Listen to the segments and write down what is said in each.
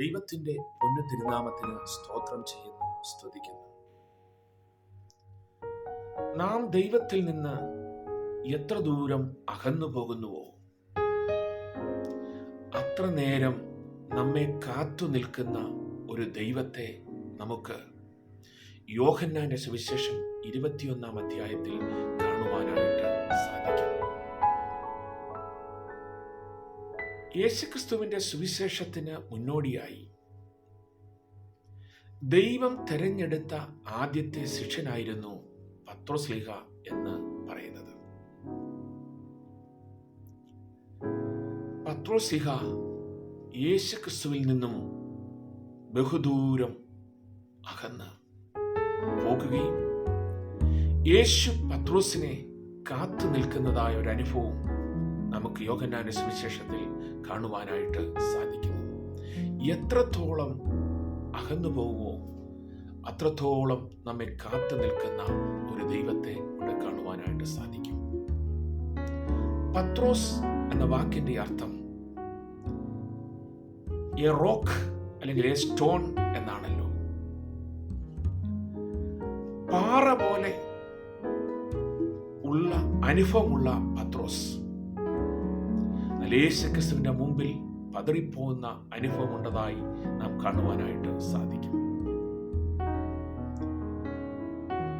ദൈവത്തിന്റെ പൊന്നു തിരുനാമത്തിന് സ്തോത്രം ചെയ്യുന്നു സ്തുതിക്കുന്നു. നാം ദൈവത്തിൽ നിന്ന് എത്ര ദൂരം അകന്നു പോകുന്നുവോ അത്ര നേരം നമ്മെ കാത്തു നിൽക്കുന്ന ഒരു ദൈവത്തെ നമുക്ക് യോഹന്നാന്റെ സുവിശേഷം ഇരുപത്തിയൊന്നാം അധ്യായത്തിൽ കാണുവാനായിട്ട് സാധിക്കും. യേശുക്രിസ്തുവിന്റെ സുവിശേഷത്തിന് മുന്നോടിയായി. ദൈവം തെരഞ്ഞെടുത്ത ആദ്യത്തെ ശിഷ്യനായിരുന്നു പത്രോസ്ലിഹ എന്ന് പറയുന്നത്. പത്രോസ്ലിഹ യേശുക്രിസ്തുവിൽ നിന്നും ബഹുദൂരം അകന്ന് പോകുകയും യേശു പത്രോസിനെ കാത്തു നിൽക്കുന്നതായ ഒരു അനുഭവം നമുക്ക് യോഗനാന്റെ സുവിശേഷത്തിൽ കാണുവാനായിട്ട് സാധിക്കുന്നു. എത്രത്തോളം അകന്നു പോകുമോ അത്രത്തോളം നമ്മെ കാത്തു നിൽക്കുന്ന ഒരു ദൈവത്തെ ഇവിടെ കാണുവാനായിട്ട് സാധിക്കും. പത്രോസ് എന്ന വാക്കിന്റെ അർത്ഥം എ റോക്ക് അല്ലെങ്കിൽ എ സ്റ്റോൺ എന്നാണല്ലോ. പാറ പോലെ ഉള്ള അനുഭവമുള്ള പത്രോസ്. യേശുക്രിസ്തുവിന്റെ മുമ്പിൽ പതറിപ്പോകുന്ന അനുഭവമുണ്ടതായി നാം കാണുവാനായിട്ട് സാധിക്കും.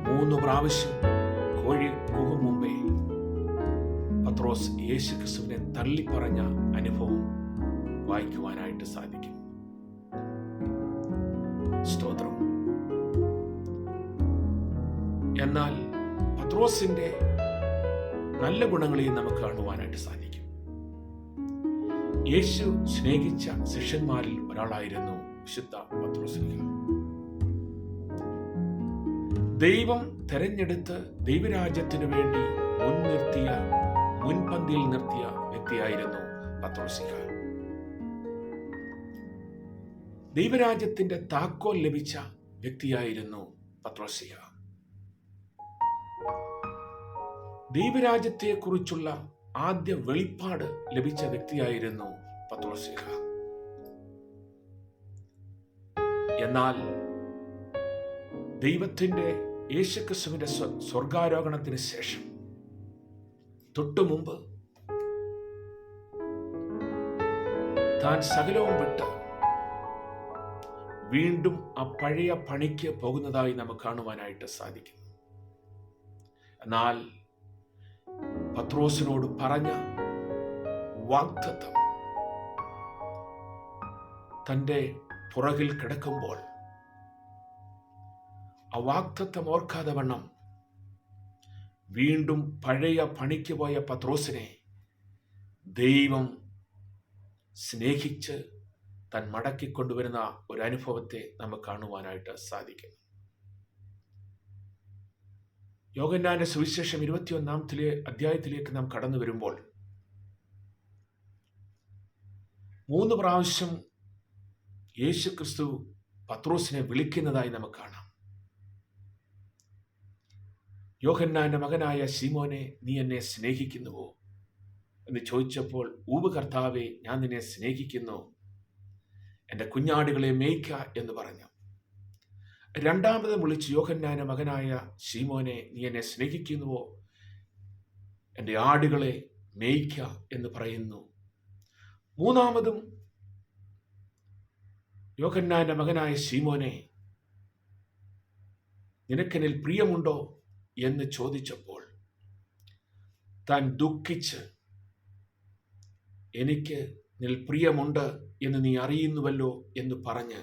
മൂന്ന് പ്രാവശ്യം കോഴി പോകും മുമ്പേ പത്രോസ് യേശുക്രിസ്തുവിനെ തള്ളിപ്പറഞ്ഞ അനുഭവം വായിക്കുവാനായിട്ട് സാധിക്കും. സ്തോത്രം. എന്നാൽ പത്രോസിന്റെ നല്ല ഗുണങ്ങളെയും നമുക്ക് കാണുവാനായിട്ട് സാധിക്കും. യേശു സ്നേഹിച്ച ശിഷ്യന്മാരിൽ ഒരാളായിരുന്നു വിശുദ്ധ പത്രോസ്ലിഹ ദൈവം തെരഞ്ഞെടുത്ത് ദൈവരാജ്യത്തിനു വേണ്ടി മുൻനിർത്തിയ മുൻപന്തിയിൽ നിർത്തിയ വ്യക്തിയായിരുന്നു പത്രോസിഹ ദൈവരാജ്യത്തിന്റെ താക്കോൽ ലഭിച്ച വ്യക്തിയായിരുന്നു പത്രോസിഹ ദൈവരാജ്യത്തെക്കുറിച്ചുള്ള ആദ്യ വെളിപ്പാട് ലഭിച്ച വ്യക്തിയായിരുന്നു പത്രോസിഹ എന്നാൽ ദൈവത്തിന്റെ യേശുക്രിസ്തുവിന്റെ സ്വർഗാരോഹണത്തിന് ശേഷം തൊട്ടു മുമ്പ് താൻ സകലവും വിട്ട് വീണ്ടും ആ പഴയ പണിക്ക് പോകുന്നതായി നമുക്ക് കാണുവാനായിട്ട് സാധിക്കുന്നു എന്നാൽ പത്രോസിനോട് പറഞ്ഞ വാഗ്ദത്തം തന്റെ പുറകിൽ കിടക്കുമ്പോൾ ആ വാക്തത്വം ഓർക്കാതെ വണ്ണം വീണ്ടും പഴയ പണിക്ക് പോയ പത്രോസിനെ ദൈവം സ്നേഹിച്ച് താൻ മടക്കിക്കൊണ്ടുവരുന്ന ഒരു അനുഭവത്തെ നമുക്ക് കാണുവാനായിട്ട് സാധിക്കും. യോഗന്നാന്റെ സുവിശേഷം ഇരുപത്തിയൊന്നാമത്തിലെ അധ്യായത്തിലേക്ക് നാം കടന്നു വരുമ്പോൾ മൂന്ന് പ്രാവശ്യം യേശു ക്രിസ്തു പത്രോസിനെ വിളിക്കുന്നതായി നമുക്ക് കാണാം. യോഹന്നാന്റെ മകനായ സീമോനെ നീ എന്നെ സ്നേഹിക്കുന്നുവോ? എന്ന് ചോദിച്ചപ്പോൾ ഊവ് കർത്താവെ ഞാൻ നിന്നെ സ്നേഹിക്കുന്നു. എന്റെ കുഞ്ഞാടുകളെ മേയ്ക്ക എന്ന് പറഞ്ഞു. രണ്ടാമത് വിളിച്ച് യോഹന്നാന്റെ മകനായ ശീമോനെ നീ എന്നെ സ്നേഹിക്കുന്നുവോ? എന്റെ ആടുകളെ മേയ്ക്ക എന്ന് പറയുന്നു. മൂന്നാമതും യോഹന്നാന്റെ മകനായ ശീമോനെ നിനക്കെനിൽ പ്രിയമുണ്ടോ എന്ന് ചോദിച്ചപ്പോൾ താൻ ദുഃഖിച്ച് എനിക്ക് നിൽ പ്രിയമുണ്ട് എന്ന് നീ അറിയുന്നുവല്ലോ എന്ന് പറഞ്ഞ്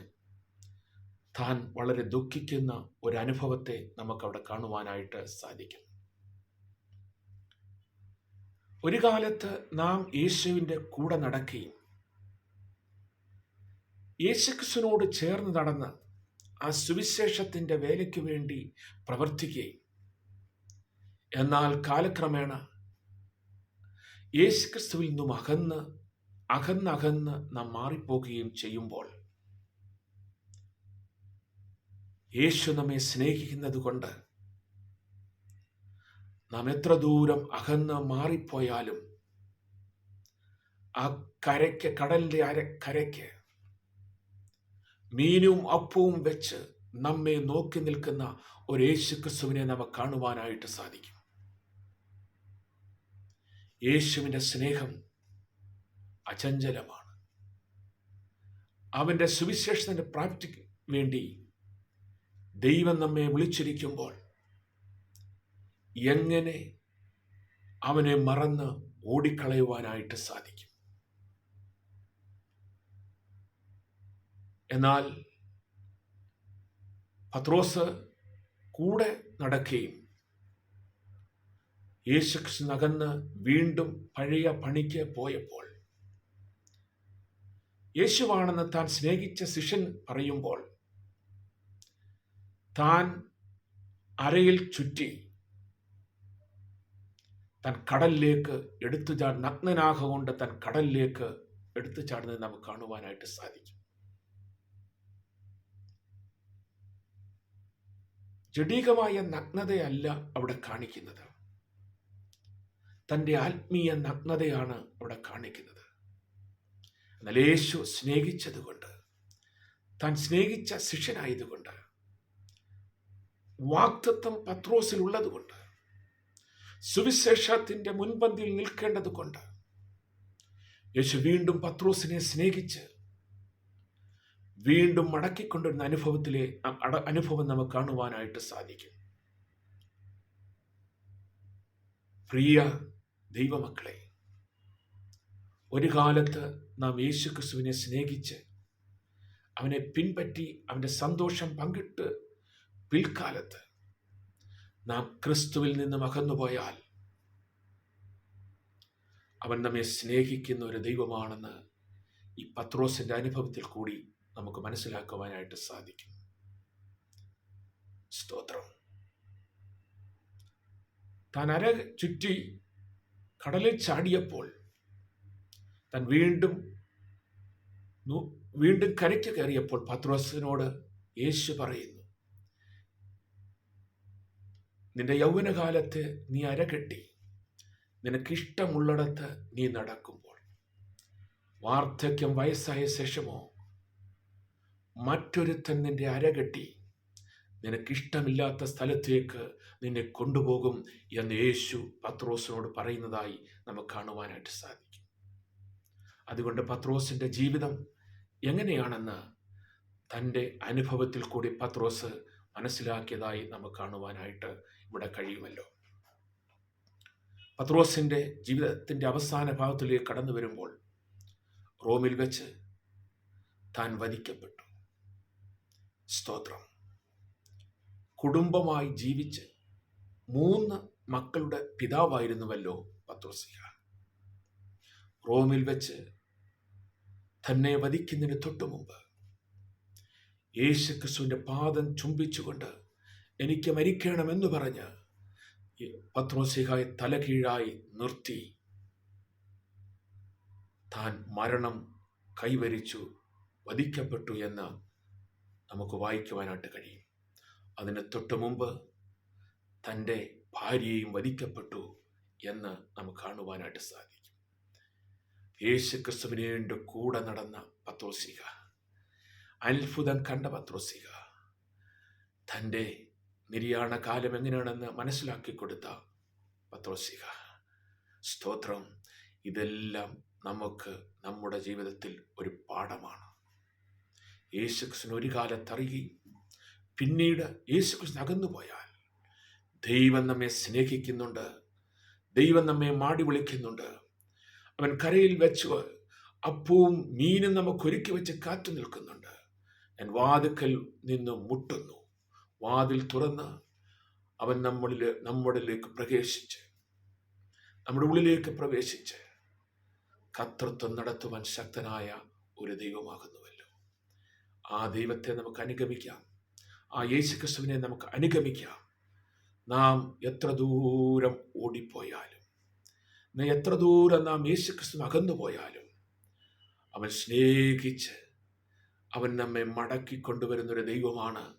താൻ വളരെ ദുഃഖിക്കുന്ന ഒരു അനുഭവത്തെ നമുക്കവിടെ കാണുവാനായിട്ട് സാധിക്കും. ഒരു കാലത്ത് നാം യേശുവിന്റെ കൂടെ നടക്കുകയും യേശുക്രിസ്തുവിനോട് ചേർന്ന് നടന്ന് ആ സുവിശേഷത്തിന്റെ വേലയ്ക്ക് വേണ്ടി പ്രവർത്തിക്കുകയും. എന്നാൽ കാലക്രമേണ യേശുക്രിസ്തുവിൽ നിന്നും അകന്ന് അകന്നകന്ന് നാം മാറിപ്പോകുകയും ചെയ്യുമ്പോൾ യേശു നമ്മെ സ്നേഹിക്കുന്നത് കൊണ്ട് നാം എത്ര ദൂരം അകന്ന് മാറിപ്പോയാലും ആ കരയ്ക്ക് കടലിന്റെ അര കരയ്ക്ക് മീനും അപ്പവും വെച്ച് നമ്മെ നോക്കി നിൽക്കുന്ന ഒരു യേശു ക്രിസ്തുവിനെ നമുക്ക് കാണുവാനായിട്ട് സാധിക്കും. യേശുവിന്റെ സ്നേഹം അചഞ്ചലമാണ്. അവന്റെ സുവിശേഷത്തിന്റെ പ്രാപ്തിക്ക് വേണ്ടി ദൈവം നമ്മെ വിളിച്ചിരിക്കുമ്പോൾ എങ്ങനെ അവനെ മറന്ന് ഓടിക്കളയുവാനായിട്ട് സാധിക്കും? എന്നാൽ പത്രോസ് കൂടെ നടക്കുകയും യേശുക്രിസ്തു നകന്ന് വീണ്ടും പഴയ പണിക്ക് പോയപ്പോൾ യേശുവാണെന്ന് താൻ സ്നേഹിച്ച ശിഷ്യൻ പറയുമ്പോൾ താൻ അരയിൽ ചുറ്റി താൻ കടലിലേക്ക് എടുത്തു ചാ നഗ്നനാകൊണ്ട് താൻ കടലിലേക്ക് എടുത്തു ചാടുന്നത് നമുക്ക് കാണുവാനായിട്ട് സാധിക്കും. ജഡീകമായ നഗ്നതയല്ല അവിടെ കാണിക്കുന്നത്. തന്റെ ആത്മീയ നഗ്നതയാണ് അവിടെ കാണിക്കുന്നത്. യേശു സ്നേഹിച്ചതുകൊണ്ട് താൻ സ്നേഹിച്ച ശിഷ്യനായതുകൊണ്ട് വാക്തത്വം പത്രോസിൽ ഉള്ളതുകൊണ്ട് സുവിശേഷത്തിന്റെ മുൻപന്തിയിൽ നിൽക്കേണ്ടതുകൊണ്ട് യേശു വീണ്ടും പത്രോസിനെ സ്നേഹിച്ച് വീണ്ടും മടക്കിക്കൊണ്ടിരുന്ന അനുഭവത്തിലെ അനുഭവം നമുക്ക് കാണുവാനായിട്ട് സാധിക്കും. പ്രിയ ദൈവമക്കളെ ഒരു കാലത്ത് നാം യേശുക്രിസ്തുവിനെ സ്നേഹിച്ച് അവനെ പിൻപറ്റി അവന്റെ സന്തോഷം പങ്കിട്ട് പിൽക്കാലത്ത് നാം ക്രിസ്തുവിൽ നിന്നും അകന്നുപോയാൽ അവൻ നമ്മെ സ്നേഹിക്കുന്ന ഒരു ദൈവമാണെന്ന് ഈ പത്രോസിന്റെ അനുഭവത്തിൽ കൂടി നമുക്ക് മനസ്സിലാക്കുവാനായിട്ട് സാധിക്കും. സ്തോത്രം. താൻ അര ചുറ്റി കടലിൽ ചാടിയപ്പോൾ താൻ വീണ്ടും വീണ്ടും കരയ്ക്ക് കയറിയപ്പോൾ പത്രോസിനോട് യേശു പറയുന്നു നിന്റെ യൗവനകാലത്ത് നീ അര അരകെട്ടി നിനക്കിഷ്ടമുള്ളിടത്ത് നീ നടക്കുമ്പോൾ. വാർദ്ധക്യം വയസ്സായ ശേഷമോ മറ്റൊരുത്തൻ നിന്റെ അരകെട്ടി നിനക്കിഷ്ടമില്ലാത്ത സ്ഥലത്തേക്ക് നിന്നെ കൊണ്ടുപോകും എന്ന് യേശു പത്രോസിനോട് പറയുന്നതായി നമുക്ക് കാണുവാനായിട്ട് സാധിക്കും. അതുകൊണ്ട് പത്രോസിന്റെ ജീവിതം എങ്ങനെയാണെന്ന് തന്റെ അനുഭവത്തിൽ കൂടി പത്രോസ് മനസ്സിലാക്കിയതായി നമുക്ക് കാണുവാനായിട്ട് ഇവിടെ കഴിയുമല്ലോ. പത്രോസിന്റെ ജീവിതത്തിന്റെ അവസാന ഭാഗത്തിലേക്ക് കടന്നു വരുമ്പോൾ റോമിൽ വെച്ച് താൻ വധിക്കപ്പെട്ടു. സ്തോത്രം. കുടുംബമായി ജീവിച്ച് മൂന്ന് മക്കളുടെ പിതാവായിരുന്നുവല്ലോ പത്രോസിയ റോമിൽ വെച്ച് തന്നെ വധിക്കുന്നതിന് തൊട്ടു മുമ്പ് യേശുക്രിസ്തുവിന്റെ പാദം ചുംബിച്ചുകൊണ്ട് എനിക്ക് മരിക്കണമെന്ന് പറഞ്ഞ് പത്രോസിഹായി തലകീഴായി നിർത്തി. താൻ മരണം കൈവരിച്ചു വധിക്കപ്പെട്ടു എന്ന് നമുക്ക് വായിക്കുവാനായിട്ട് കഴിയും. അതിന് തൊട്ടു മുമ്പ് തന്റെ ഭാര്യയും വധിക്കപ്പെട്ടു എന്ന് നമുക്ക് കാണുവാനായിട്ട് സാധിക്കും. യേശു ക്രിസ്തുവിനേണ്ട കൂടെ നടന്ന പത്രോസിക അത്ഭുതം കണ്ട പത്രോസിക തന്റെ നിര്യാണ കാലം എങ്ങനെയാണെന്ന് മനസ്സിലാക്കി കൊടുത്ത പത്രോസിക സ്തോത്രം. ഇതെല്ലാം നമുക്ക് നമ്മുടെ ജീവിതത്തിൽ ഒരു പാഠമാണ്. യേശുക്രിസ്തുവിന് ഒരു കാലത്തറിയുകയും പിന്നീട് യേശുക്രിസ്തു അകന്നു പോയാൽ ദൈവം നമ്മെ സ്നേഹിക്കുന്നുണ്ട്. ദൈവം നമ്മെ മാടി വിളിക്കുന്നുണ്ട്. അവൻ കരയിൽ വെച്ച് അപ്പവും മീനും നമുക്കൊരുക്കി വെച്ച് കാത്തു നിൽക്കുന്നുണ്ട്. ഞാൻ വാതുക്കൽ നിന്ന് മുട്ടുന്നു. വാതിൽ തുറന്ന് അവൻ നമ്മളിൽ നമ്മളിലേക്ക് പ്രവേശിച്ച് നമ്മുടെ ഉള്ളിലേക്ക് പ്രവേശിച്ച് കർത്തൃത്വം നടത്തുവാൻ ശക്തനായ ഒരു ദൈവമാകുന്നുവല്ലോ ആ ദൈവത്തെ നമുക്ക് അനുഗമിക്കാം. ആ യേശുക്രിസ്തുവിനെ നമുക്ക് അനുഗമിക്കാം. നാം എത്ര ദൂരം ഓടിപ്പോയാലും എത്ര ദൂരം നാം യേശുക്രിസ്തു അകന്നു പോയാലും അവൻ സ്നേഹിച്ച് അവൻ നമ്മെ മടക്കി കൊണ്ടുവരുന്ന ഒരു ദൈവമാണ്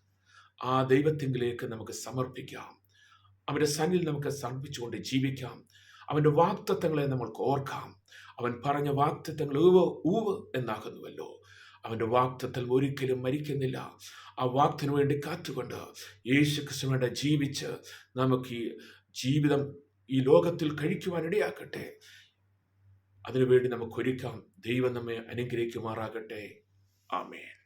ആ ദൈവത്തിങ്കിലേക്ക് നമുക്ക് സമർപ്പിക്കാം. അവന്റെ സന്നിൽ നമുക്ക് സമർപ്പിച്ചുകൊണ്ട് ജീവിക്കാം. അവന്റെ വാക്തത്വങ്ങളെ നമ്മൾക്ക് ഓർക്കാം. അവൻ പറഞ്ഞ വാക്തത്വങ്ങൾ ഊവ് ഊവ് എന്നാകുന്നുവല്ലോ. അവന്റെ വാക്തത്തിൽ ഒരിക്കലും മരിക്കുന്നില്ല. ആ വാക്തിനു വേണ്ടി കാത്തുകൊണ്ട് യേശു ക്രിസ്തുവേണ്ട ജീവിച്ച് നമുക്ക് ഈ ജീവിതം ഈ ലോകത്തിൽ കഴിക്കുവാൻ ഇടയാക്കട്ടെ. അതിനുവേണ്ടി നമുക്ക് ഒരുക്കാം ദൈവം നമ്മെ അനുഗ്രഹിക്കുമാറാകട്ടെ. ആമേൻ.